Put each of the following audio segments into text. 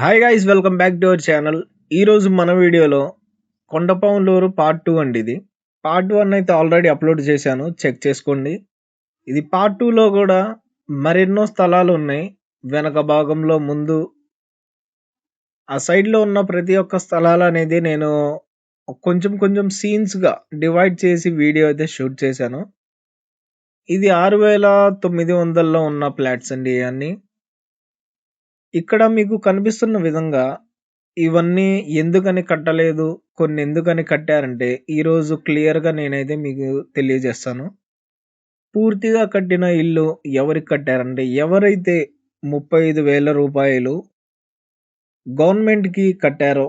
Hi guys welcome back to our channel ఈరోజు మన వీడియోలో కొండపావులూరు పార్ట్ టూ అండి ఇది. పార్ట్ వన్ అయితే ఆల్రెడీ అప్లోడ్ చేశాను. చెక్ చేసుకోండి. ఇది పార్ట్ టూలో కూడా మరెన్నో స్థలాలు ఉన్నాయి. వెనక భాగంలో ముందు ఆ సైడ్లో ఉన్న ప్రతి ఒక్క స్థలాలు అనేది నేను కొంచెం కొంచెం సీన్స్గా డివైడ్ చేసి వీడియో అయితే షూట్ చేశాను. ఇది ఆరు వేల తొమ్మిది వందల్లో ఉన్న ప్లాట్స్ అండి ఇవన్నీ. ఇక్కడ మీకు కనిపిస్తున్న విధంగా ఇవన్నీ ఎందుకని కట్టలేదు కొన్ని ఎందుకని కట్టారంటే ఈరోజు క్లియర్గా నేనైతే మీకు తెలియజేస్తాను. పూర్తిగా కట్టిన ఇల్లు ఎవరికి కట్టారంటే ఎవరైతే ముప్పై ఐదు వేల రూపాయలు గవర్నమెంట్కి కట్టారో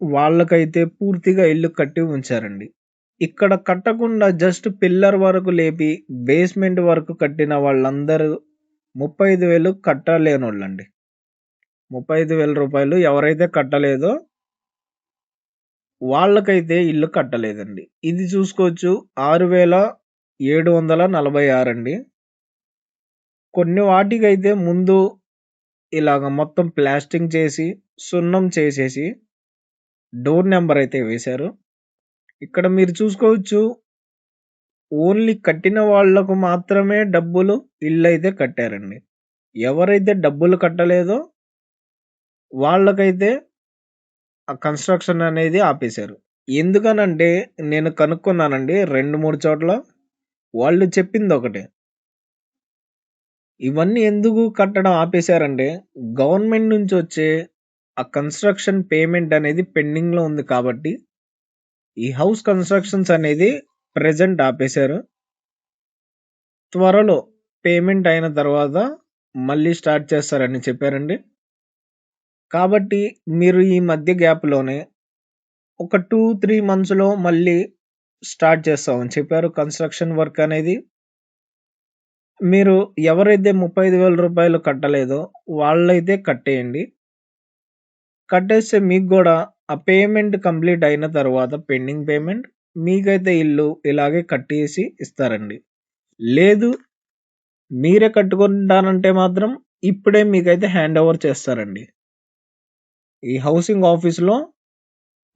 వాళ్ళకైతే పూర్తిగా ఇల్లు కట్టి ఉంచారండి. ఇక్కడ కట్టకుండా జస్ట్ పిల్లర్ వరకు లేపి బేస్మెంట్ వరకు కట్టిన వాళ్ళందరూ ముప్పై ఐదు వేలు కట్టలేనోళ్ళండి. ముప్పై ఐదు వేల రూపాయలు ఎవరైతే కట్టలేదో వాళ్ళకైతే ఇల్లు కట్టలేదండి. ఇది చూసుకోవచ్చు ఆరు వేల ఏడు వందల నలభై ఆరు అండి. కొన్ని వాటికైతే ముందు ఇలాగ మొత్తం ప్లాస్టింగ్ చేసి సున్నం చేసేసి డోర్ నెంబర్ అయితే వేశారు. ఇక్కడ మీరు చూసుకోవచ్చు ఓన్లీ కట్టిన వాళ్ళకు మాత్రమే డబ్బులు ఇల్లు అయితే కట్టారండి. ఎవరైతే డబ్బులు కట్టలేదో వాళ్ళకైతే ఆ కన్స్ట్రక్షన్ అనేది ఆపేశారు. ఎందుకనంటే నేను కనుక్కున్నానండి రెండు మూడు చోట్ల వాళ్ళు చెప్పింది ఒకటే. ఇవన్నీ ఎందుకు కట్టడం ఆపేశారంటే గవర్నమెంట్ నుంచి వచ్చే ఆ కన్స్ట్రక్షన్ పేమెంట్ అనేది పెండింగ్లో ఉంది కాబట్టి ఈ హౌస్ కన్స్ట్రక్షన్స్ అనేది ప్రజెంట్ ఆపేశారు. త్వరలో పేమెంట్ అయిన తర్వాత మళ్ళీ స్టార్ట్ చేస్తారని చెప్పారండి. కాబట్టి మీరు ఈ మధ్య గ్యాప్‌లోనే ఒక టూ త్రీ మంత్స్‌లో మళ్ళీ స్టార్ట్ చేస్తామని చెప్పారు కన్‌స్ట్రక్షన్ వర్క్ అనేది. మీరు ఎవరైతే ముప్పై ఐదు వేల రూపాయలు కట్టలేదో వాళ్ళైతే కట్టేయండి. కట్టేస్తే మీకు కూడా ఆ పేమెంట్ కంప్లీట్ అయిన తర్వాత పెండింగ్ పేమెంట్ మీకైతే ఇల్లు ఇలాగే కట్టేసి ఇస్తారండి. లేదు మీరే కట్టుకుంటానంటే మాత్రం ఇప్పుడే మీకైతే హ్యాండ్ ఓవర్ చేస్తారండి. ఈ హౌసింగ్ ఆఫీస్‌లో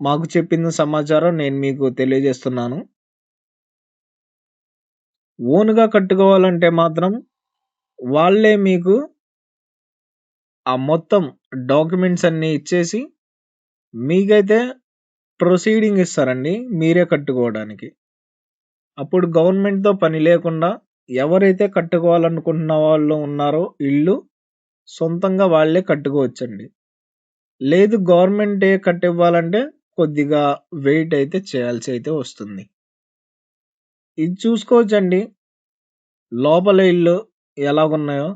మాకు చెప్పిన సమాచారం నేను మీకు తెలియజేస్తున్నాను. ఓన్‌గా కట్టుకోవాలంటే మాత్రం వాళ్ళే మీకు ఆ మొత్తం డాక్యుమెంట్స్ అన్నీ ఇచ్చేసి మీకైతే ప్రొసీడింగ్ ఇస్తారండి మీరే కట్టుకోవడానికి. అప్పుడు గవర్నమెంట్‌తో పని లేకుండా ఎవరైతే కట్టుకోవాలనుకుంటున్న వాళ్ళు ఉన్నారో ఇల్లు సొంతంగా వాళ్ళే కట్టుకోవచ్చండి. లేదు గవర్నమెంటే కట్టివ్వాలంటే కొద్దిగా వెయిట్ అయితే చేయాల్సి అయితే వస్తుంది. ఇది చూసుకోవచ్చండి. లోపల ఇల్లు ఎలాగున్నాయో.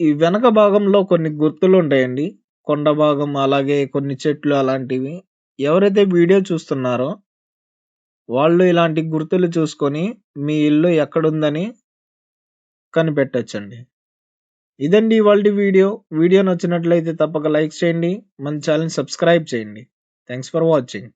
ఈ వెనక భాగంలో కొన్ని గుర్తులు ఉంటాయండి. కొండ భాగం అలాగే కొన్ని చెట్లు అలాంటివి. ఎవరైతే వీడియో చూస్తున్నారో వాళ్ళు ఇలాంటి గుర్తులు చూసుకొని మీ ఇల్లు ఎక్కడుందని కనిపెట్టచ్చండి ఇదండి ఇవాళ వీడియో. వీడియో నచ్చినట్లయితే తప్పక లైక్ చేయండి. మన ఛానల్ సబ్స్క్రైబ్ చేయండి. Thanks for watching.